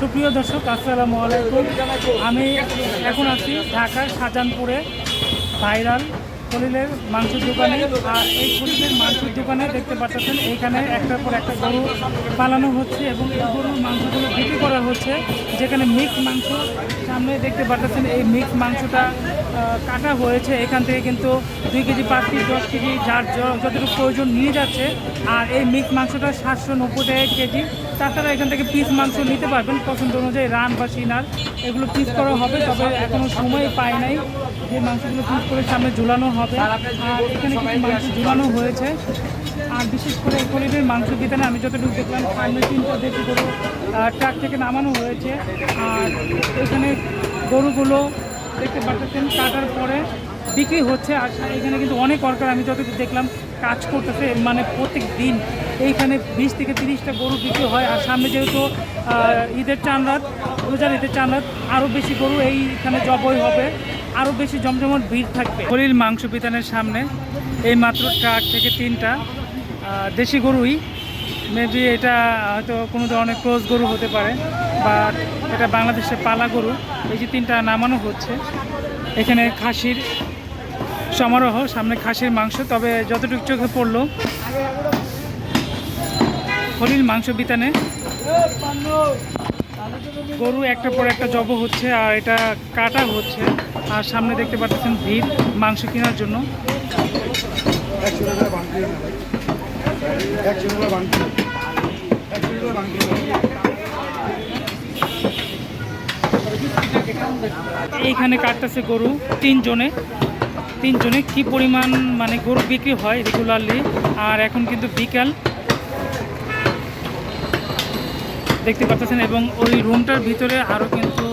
সুপ্রিয় দর্শক, আসসালামু আলাইকুম। আমি এখন আছি ঢাকার শাহজাহানপুরে ভাইরাল খলিলের মাংসের দোকানে। আর এই খলিলের মাংসের দোকানে দেখতে পাচ্ছেন এখানে একটার পর একটা গরু পালানো হচ্ছে এবং এই গরুর মাংসগুলো বিক্রি করা হচ্ছে, যেখানে মিক্স মাংস সামনে দেখতে পাচ্ছেন, এই মিক্স মাংসটা কাটা হয়েছে। এখান থেকে কিন্তু দুই কেজি, পাঁচ কেজি, দশ কেজি, যার যতটুকু প্রয়োজন নিয়ে যাচ্ছে। আর এই মিক্স মাংসটা সাতশো নব্বই টাকা কেজি। তাছাড়া এখান থেকে পিস মাংস নিতে পারবেন। পছন্দ অনুযায়ী রান বা সিনার এগুলো পিস করা হবে, তবে এখনও সময় পাই নাই। যে মাংসগুলো পিস করে সামনে ঝুলানো হবে। আর এখানে কিছু মাংস ঝুলানো হয়েছে। আর বিশেষ করে কলিদের মাংস বিতানে আমি যতটুকু দেখলাম সামনে তিনটা দেশি গরু ট্রাক থেকে নামানো হয়েছে। আর এখানে গরুগুলো দেখতে পাচ্ছেন, কাটার পরে বিক্রি হচ্ছে। আর এখানে কিন্তু অনেক ওয়ার্কার আমি যতটুকু দেখলাম কাজ করতেছে মানে প্রত্যেক দিন। এইখানে বিশ থেকে তিরিশটা গরু বিক্রি হয়, আর সামনে যেহেতু ঈদের চান রাত, রোজার ঈদের চান রাত আরও বেশি গরু এইখানে জবই হবে আরও বেশি জমজমট ভিড় থাকবে। হরির মাংস বিতানের সামনে এই মাত্র ট্রাক থেকে তিনটা দেশি গরুই। মেবি এটা হয়তো কোনো ধরনের ক্রোজ গরু হতে পারে, বা এটা বাংলাদেশের পালা গরু। এই যে তিনটা নামানো হচ্ছে, এখানে খাসির সমারোহ, সামনে খাসির মাংস, তবে যতটুকু চোখে পড়ল, হরিণ মাংস বিতানে গরু একটা পর একটা জব হচ্ছে আর এটা কাটা হচ্ছে। আর সামনে দেখতে পাচ্ছেন ভিড় মাংস কেনার জন্য। এইখানে কাটতেছে গরু তিনজনে। তিনজনে কি পরিমাণ মানে গরু বিক্রি হয় রেগুলারলি আর এখন কিন্তু বিকাল। দেখতে পাচ্ছেন এবং ওই রুমটার ভিতরে আরও কিন্তু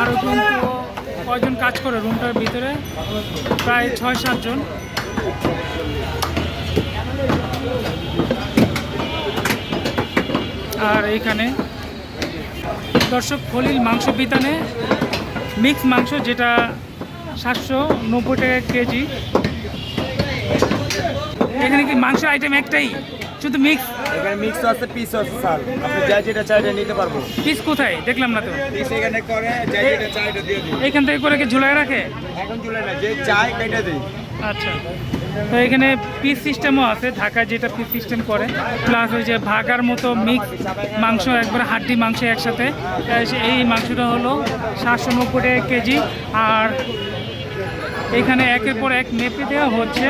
আরও কিন্তু কয়জন কাজ করে রুমটার ভিতরে? প্রায় ছয় সাতজন আর এইখানে দর্শক খলিল মাংস বিতানে মিক্স মাংস যেটা সাতশো নব্বই টাকা কেজি। এখানে কি মাংস আইটেম একটাই? শুধু মিক্স এখানে মিক্স আছে পিস আছে স্যার আপনি যা যেটা চাইটা নিতে পারব। পিস কোথায়? দেখলাম না তো। পিস এখানে করে যা যেটা চাইটা দিয়ে দিই। এইখান থেকে করে কি ঝুলায় রাখে? এখন চলে না যে চাই কেটে দিই। আচ্ছা। তো এখানে পিস সিস্টেমও আছে, ঢাকায় যেটা পিস সিস্টেম করে। প্লাস ওই যে ভাগার মতো মিক্স মাংস, একবার হাড্ডি মাংস একসাথে। এই মাংসটা হলো সাতশো নব্বই কেজি। আর এখানে একের পর এক মেপে দেওয়া হচ্ছে।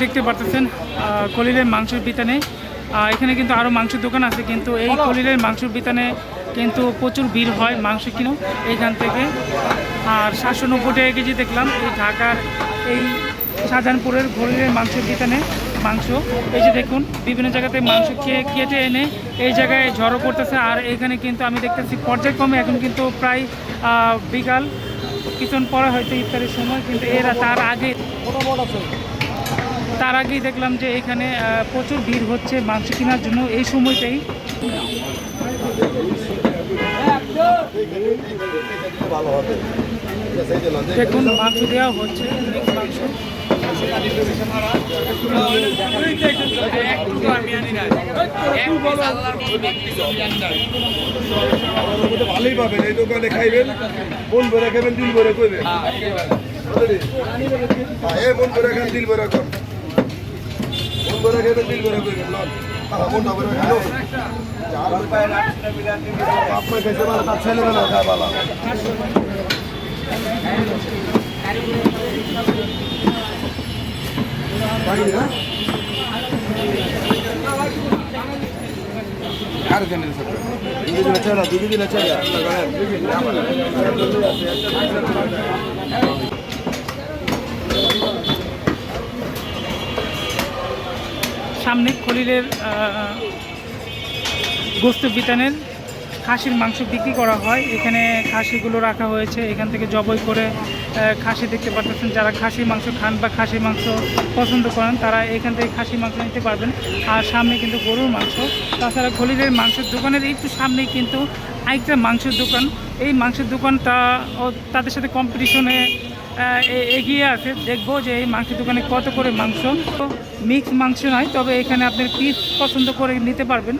দেখতে পারতেছেন কলিলের মাংসের বিতানে। এখানে কিন্তু আরও মাংসের দোকান আছে, কিন্তু এই কলিলের মাংসের বিতানে কিন্তু প্রচুর ভিড় হয় মাংস কিনো এইখান থেকে। আর সাতশো নব্বই টাকা কেজি দেখলাম, এই ঢাকার এই শাহজাহানপুরের ঘড়িলের মাংসের বিতানে মাংস। এই যে দেখুন, বিভিন্ন জায়গাতে মাংস খেয়ে কেটে এনে এই জায়গায় ঝড়ো করতেছে আর এখানে কিন্তু আমি দেখতেছি পর্যায়ক্রমে এখন কিন্তু প্রায় বিকাল, কিছুক্ষণ পরে হয়তো ইফতারের সময়, কিন্তু এরা তার আগে তার আগেই দেখলাম যে এখানে প্রচুর ভিড় হচ্ছে মাংস কেনার জন্য এই সময়টাই দেখুন, মাংস দেওয়া হচ্ছে মাংস। ভালোই পাবেন এই দোকানে খাইবেন মন ভরে খাবেন দিল ভরে করবেন এ মন ভরে খান দিল ভরে কর মন ভরে খাবেন দিল ভরে খানো আপনার ছেলেবেলা সামনে খলিলের গোস্ত বিতানের খাসির মাংস বিক্রি করা হয়। এখানে খাসিগুলো রাখা হয়েছে। এখান থেকে জবই করে খাসি দেখতে পাচ্ছেন যারা খাসি মাংস খান বা খাসি মাংস পছন্দ করেন, তারা এখান থেকে খাসি মাংস নিতে পারবেন। আর সামনে কিন্তু গরুর মাংস। তাছাড়া খলিলের মাংসের দোকানের একটু সামনেই কিন্তু আরেকটা মাংসের দোকান। এই মাংসের দোকানটা ও তাদের সাথে কম্পিটিশনে এগিয়ে আছে। দেখব যে এই মাংসের দোকানে কত করে মাংস। মিক্স মাংস নয়, তবে এখানে আপনার পিস পছন্দ করে নিতে পারবেন।